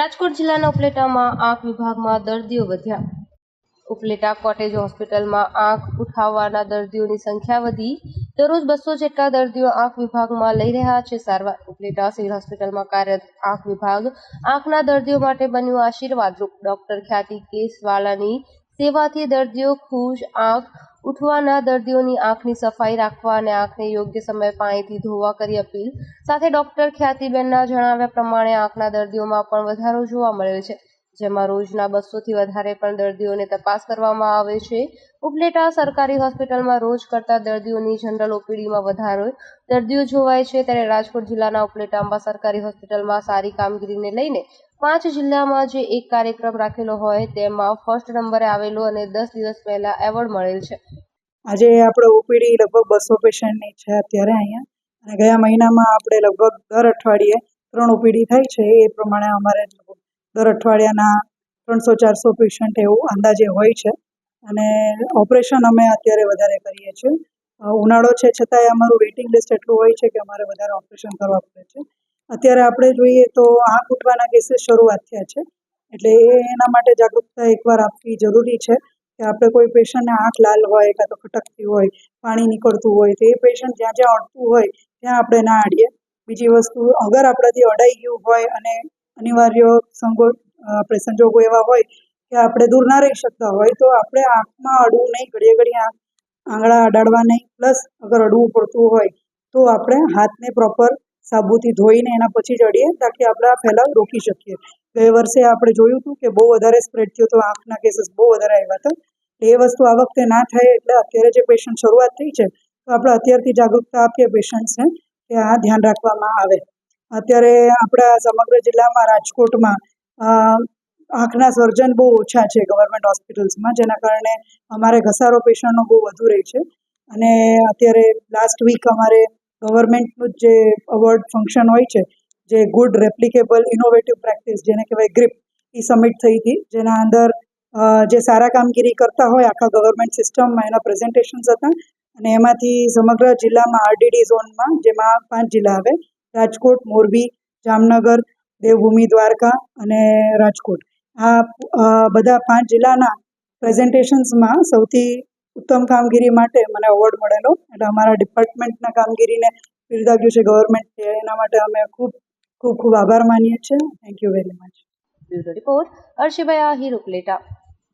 રાજકોટ જિલ્લાના ઉપલેટામાં આંખ વિભાગમાં દર્દીઓ વધ્યા. ઉપલેટા કોટેજ હોસ્પિટલમાં આંખ ઉઠાવવાના દર્દીઓની સંખ્યા વધી. દરરોજ બસો જેટલા દર્દીઓ આંખ વિભાગમાં લઈ રહ્યા છે. સારવાર. ઉપલેટા સિવિલ હોસ્પિટલમાં કાર્યરત આંખ વિભાગ આંખના દર્દીઓ માટે બન્યું આશીર્વાદરૂપ. ડોક્ટર ખ્યાતિ કેસવાલાની સેવાથી દર્દીઓ ખુશ, આંખ ઉઠવાના દર્દીઓની આંખની સફાઈ રાખવા અને આંખને યોગ્ય સમયે પાણીથી ધોવા કરી અપીલ. સાથે ડોક્ટર ખ્યાતિબેનના જણાવ્યા પ્રમાણે આંખના દર્દીઓમાં પણ વધારો જોવા મળ્યો છે, જેમાં રોજના બસોથી વધારે પણ દર્દીઓને તપાસ કરવામાં આવે છે. ઉપલેટા સરકારી હોસ્પિટલમાં રોજ કરતા દર્દીઓની જનરલ ઓપીડીમાં વધારો. દર્દીઓ જોવાય છે ત્યારે રાજકોટ જિલ્લાના ઉપલેટામાં સરકારી હોસ્પિટલમાં સારી કામગીરીને લઈને પાંચ જિલ્લામાં જે એક કાર્યક્રમ રાખેલો હોય તેમાં ફર્સ્ટ નંબરે આવેલો અને દસ દિવસ પહેલા એવોર્ડ મળેલ છે. આજે આપણે ઓપીડી લગભગ બસો પેશન્ટની છે અત્યારે અહીંયા. અને ગયા મહિનામાં આપણે લગભગ દર અઠવાડિયે ત્રણ ઓપીડી થાય છે. એ પ્રમાણે અમારે દર અઠવાડિયાના ત્રણસો ચારસો પેશન્ટ એવું અંદાજે હોય છે. અને ઓપરેશન અમે અત્યારે વધારે કરીએ છીએ. ઉનાળો છે, છતાંય અમારું વેઇટિંગ લિસ્ટ એટલું હોય છે કે અમારે વધારે ઓપરેશન કરવા પડે છે. અત્યારે આપણે જોઈએ તો આંખ ઉઠવાના કેસીસ શરૂઆત થયા છે. એટલે એના માટે જાગૃતતા એકવાર આપવી જરૂરી છે કે આપણે કોઈ પેશન્ટને આંખ લાલ હોય કાં તો ખટકતી હોય, પાણી નીકળતું હોય, તો એ પેશન્ટ જ્યાં જ્યાં અડતું હોય, ત્યાં આપણે ના અડીએ. બીજી વસ્તુ, અગર આપણાથી અડાઈ ગયું હોય અને અનિવાર્ય સંગો આપણે સંજોગો એવા હોય કે આપણે દૂર ના રહી શકતા હોય તો આપણે આંખમાં અડવું નહીં, ઘડીએ ઘડીએ આંખ, આંગળા અડાડવા નહીં. પ્લસ અગર અડવું પડતું હોય તો આપણે હાથને પ્રોપર સાબુથી ધોઈને એના પછી જ અડીએ, તાકી આપણે આ ફેલાવ રોકી શકીએ. ગયે વર્ષે આપણે જોયું હતું કે બહુ વધારે સ્પ્રેડ થયો તો આંખના કેસીસ બહુ વધારે આવ્યા હતા. એ વસ્તુ આ વખતે ના થાય એટલે અત્યારે જે પેશન્ટ શરૂઆત થઈ છે, તો આપણે અત્યારથી જાગૃતતા આપીએ પેશન્ટ્સને કે આ ધ્યાન રાખવામાં આવે. અત્યારે આપણા સમગ્ર જિલ્લામાં રાજકોટમાં આંખના સર્જન બહુ ઓછા છે ગવર્મેન્ટ હોસ્પિટલ્સમાં જેના કારણે અમારે ઘસારો પેશન્ટનો બહુ વધુ રહે છે. અને અત્યારે લાસ્ટ વીક અમારે ગવર્મેન્ટનું જે અવોર્ડ ફંક્શન હોય છે, જે ગુડ રેપ્લિકેબલ ઇનોવેટિવ પ્રેક્ટિસ જેને કહેવાય ગ્રીપ એ સબમિટ થઈ હતી. જેના અંદર જે સારા કામગીરી કરતા હોય આખા ગવર્મેન્ટ સિસ્ટમમાં એના પ્રેઝન્ટેશન્સ હતા. અને એમાંથી સમગ્ર જિલ્લામાં આરડીડી ઝોનમાં, જેમાં પાંચ જિલ્લા આવે, રાજકોટ, મોરબી, જામનગર, દેવભૂમિ, દ્વારકા અને રાજકોટ. આ બધા પાંચ જિલ્લાના પ્રેઝન્ટેશન્સમાં સૌથી ઉત્તમ કામગીરી માટે મને એવોર્ડ મળેલો. એટલે અમારા ડિપાર્ટમેન્ટના કામગીરીને બિરદાવ્યું છે ગવર્મેન્ટે એના માટે અમે ખૂબ ખૂબ ખૂબ આભાર માનીએ છીએ. Thank you very much report Harshibhai Ahir Upleta.